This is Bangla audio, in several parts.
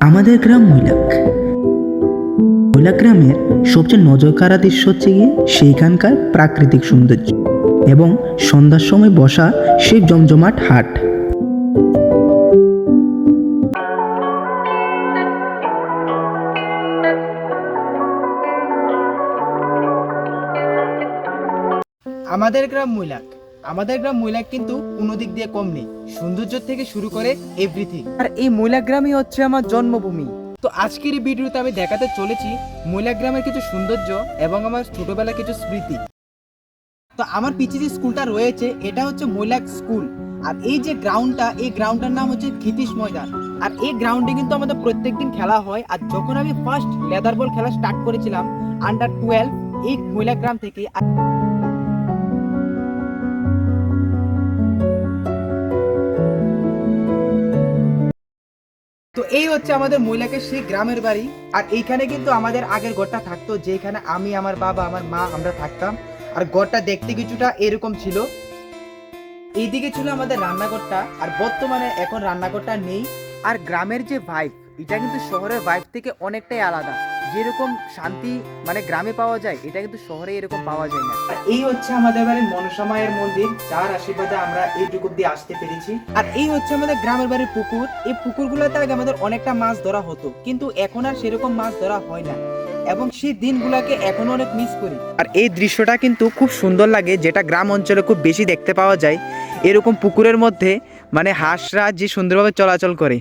আমাদের গ্রাম মৈলাক। মৈলাক গ্রামের সবচেয়ে নজর কাড়া দৃশ্য হচ্ছে গিয়ে সেইখানকার প্রাকৃতিক সৌন্দর্য এবং সন্ধ্যার সময় বসা সেই জমজমাট হাট। আমাদের গ্রাম মৈলাক। আমাদের গ্রাম মৈলাক কিন্তু কোনো দিক দিয়ে কম নেই। সৌন্দর্য থেকে শুরু করে এভরিথিং আর এই মৈলাক গ্রামই হচ্ছে আমার জন্মভূমি। তো আজকের এই ভিডিওতে আমি দেখাতে চলেছি মৈলাক গ্রামের কিছু সৌন্দর্য এবং আমার ছোটবেলার কিছু স্মৃতি। তো আমার পিছিয়ে যে স্কুলটা রয়েছে এটা হচ্ছে মৈলাক স্কুল। আর এই যে গ্রাউন্ডটা এই গ্রাউন্ডটার নাম হচ্ছে খিতিশ ময়দান। আর এই গ্রাউন্ডে কিন্তু আমাদের প্রত্যেকদিন খেলা হয়। আর যখন আমি ফার্স্ট লেদার বল খেলা স্টার্ট করেছিলাম আন্ডার টুয়েলভ এই মৈলাক গ্রাম থেকে এই হচ্ছে আমাদের মহিলাকে সেই গ্রামের বাড়ি। আর এইখানে কিন্তু আমাদের আগের ঘরটা থাকতো, যেখানে আমি, আমার বাবা, আমার মা আমরা থাকতাম। আর ঘরটা দেখতে কিছুটা এরকম ছিল। এইদিকে ছিল আমাদের রান্নাঘরটা, আর বর্তমানে এখন রান্নাঘরটা নেই। আর গ্রামের যে ভাইব এটা কিন্তু শহরের ভাইব থেকে অনেকটাই আলাদা। যেরকম শান্তি মানে গ্রামে পাওয়া যায়, এটা কিন্তু শহরে এরকম পাওয়া যায় না। আর এই হচ্ছে আমাদের বাড়ির মনসা মায়ের মন্দির, যার আশীর্বাদে আমরা এইটুকু দিয়ে আসতে পেরেছি। আর এই হচ্ছে আমাদের গ্রামের বাড়ির পুকুর, এই পুকুরগুলোতে আগে আমাদের অনেকটা মাছ ধরা হতো, কিন্তু এখন আর সেরকম মাছ ধরা হয় না। এবং সেই দিনগুলোকে এখনও অনেক মিস করি। আর এই দৃশ্যটা কিন্তু খুব সুন্দর লাগে, যেটা গ্রাম অঞ্চলে খুব বেশি দেখতে পাওয়া যায়। এরকম পুকুরের মধ্যে মানে হাঁসরা যে সুন্দরভাবে চলাচল করে।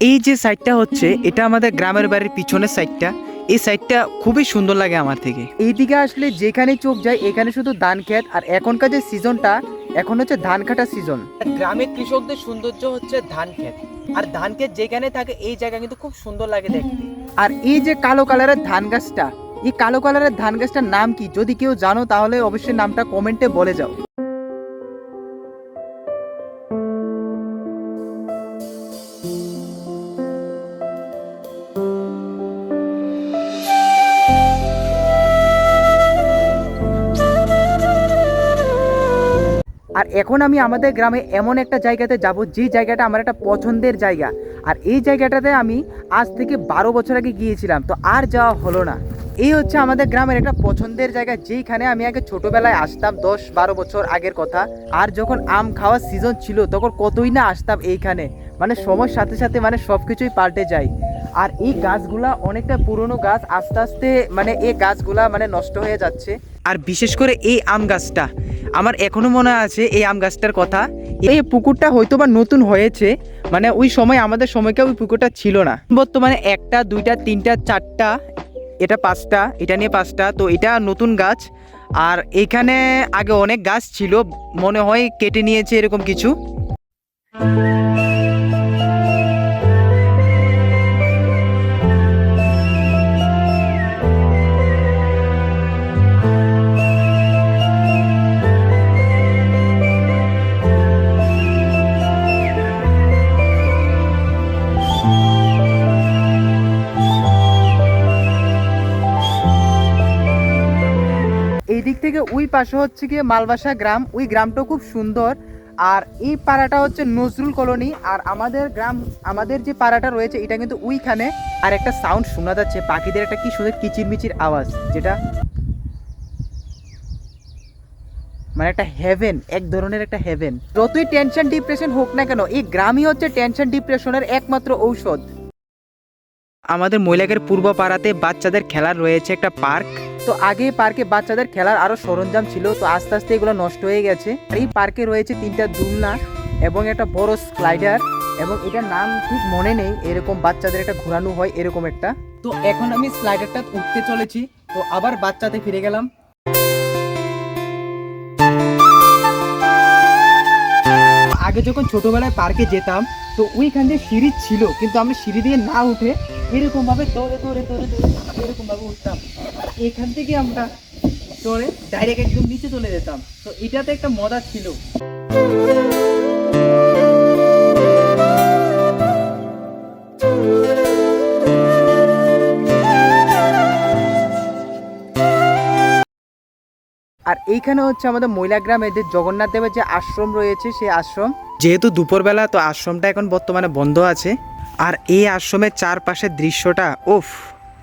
এই যে সাইডটা হচ্ছে এটা আমাদের গ্রামের বাড়ির পিছনের সাইডটা। এই সাইডটা খুবই সুন্দর লাগে আমার থেকে। এইদিকে আসলে যেখানে চোখ যায় এখানে শুধু ধান ক্ষেত আর এখনকার যে সিজনটা এখন হচ্ছে ধান কাটা সিজন গ্রামের কৃষকদের সৌন্দর্য হচ্ছে ধান ক্ষেত। আর ধান ক্ষেত যেখানে থাকে এই জায়গা কিন্তু খুব সুন্দর লাগে দেখতে। আর এই যে কালো কালারের ধান গাছটা এই কালো কালারের ধান গাছটার নাম কি? যদি কেউ জানো তাহলে অবশ্যই নামটা কমেন্টে বলে যাও। আর এখন আমি আমাদের গ্রামে এমন একটা জায়গাতে যাব, যে জায়গাটা আমার একটা পছন্দের জায়গা। আর এই জায়গাটাতে আমি আজ থেকে বারো বছর আগে গিয়েছিলাম, তো আর যাওয়া হলো না। এই হচ্ছে আমাদের গ্রামের একটা পছন্দের জায়গা, যেইখানে আমি আগে ছোটবেলায় আসতাম, দশ বারো বছর আগের কথা। আর যখন আম খাওয়ার সিজন ছিল, তখন কতই না আসতাম এইখানে। মানে সময়ের সাথে সাথে মানে সব কিছুই পাল্টে যায়। আর এই গাছগুলা অনেকটা পুরনো গাছ, আস্তে আস্তে মানে এই গাছগুলা মানে নষ্ট হয়ে যাচ্ছে। আর বিশেষ করে এই আম গাছটা। আমার এখনও মনে আছে এই আম গাছটার কথা। এই পুকুরটা হয়তো বা নতুন হয়েছে মানে ওই সময় আমাদের সময়কে ওই পুকুরটা ছিল না। বর্তমানে একটা, দুইটা, তিনটা, চারটা, এটা পাঁচটা, এটা নিয়ে পাঁচটা, তো এটা নতুন গাছ। আর এখানে আগে অনেক গাছ ছিল, মনে হয় কেটে নিয়েছে এরকম কিছু। থেকে ওই পাশে হচ্ছে গিয়ে মালবাসা গ্রাম, ওই গ্রামটা খুব সুন্দর। আর এই পাড়াটা হচ্ছে নজরুল কলোনি, আর আমাদের গ্রাম, আমাদের যে পাড়াটা রয়েছে, এটা কিন্তু ওইখানে। আর একটা সাউন্ড শোনা যাচ্ছে, পাখিদের একটা কি সুন্দর কিচিরমিচির আওয়াজ, যেটা মানে একটা হেভেন এক ধরনের একটা হেভেন যতই টেনশন ডিপ্রেশন হোক না কেন, এই গ্রামই হচ্ছে টেনশন ডিপ্রেশনের একমাত্র ঔষধ। আমাদের মহিলাকের পূর্ব পাড়াতে বাচ্চাদের খেলার রয়েছে একটা পার্ক তো আগে পার্কে বাচ্চাদের খেলার আরও সরঞ্জাম ছিল, তো আস্তে আস্তে এগুলো নষ্ট হয়ে গেছে। এই পার্কে রয়েছে তিনটা দুলনা এবং একটা বড় স্লাইডার এবং এটার নাম ঠিক মনে নেই, এরকম বাচ্চাদের একটা ঘোরানো হয়, এরকম একটা। তো এখন আমি স্লাইডারটা উঠতে চলেছি, তো আবার বাচ্চাতে ফিরে গেলাম। আগে যখন ছোটবেলায় পার্কে যেতাম, তো ওইখান দিয়ে সিঁড়ি ছিল, কিন্তু আমরা সিঁড়ি দিয়ে না উঠে এরকমভাবে দৌড়ে দৌড়ে দৌড়ে দৌড়ে এরকম ভাবে উঠতাম। এখান থেকে আমরা চড়ে ডাইরেক্ট একদম নিচে চলে যেতাম। তো এটাতে একটা মজা ছিল। আর এইখানে হচ্ছে আমাদের মহিলা গ্রামে যে জগন্নাথ দেবের যে আশ্রম রয়েছে সেই আশ্রম। যেহেতু দুপুরবেলা তো আশ্রমটা এখন বর্তমানে বন্ধ আছে। আর এই আশ্রমের চারপাশের দৃশ্যটা উফ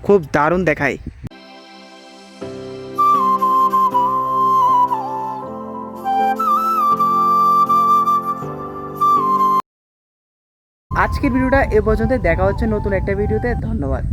খুব দারুণ দেখায়। আজকের ভিডিওটা এ পর্যন্ত দেখা হচ্ছে নতুন একটা ভিডিওতে। ধন্যবাদ।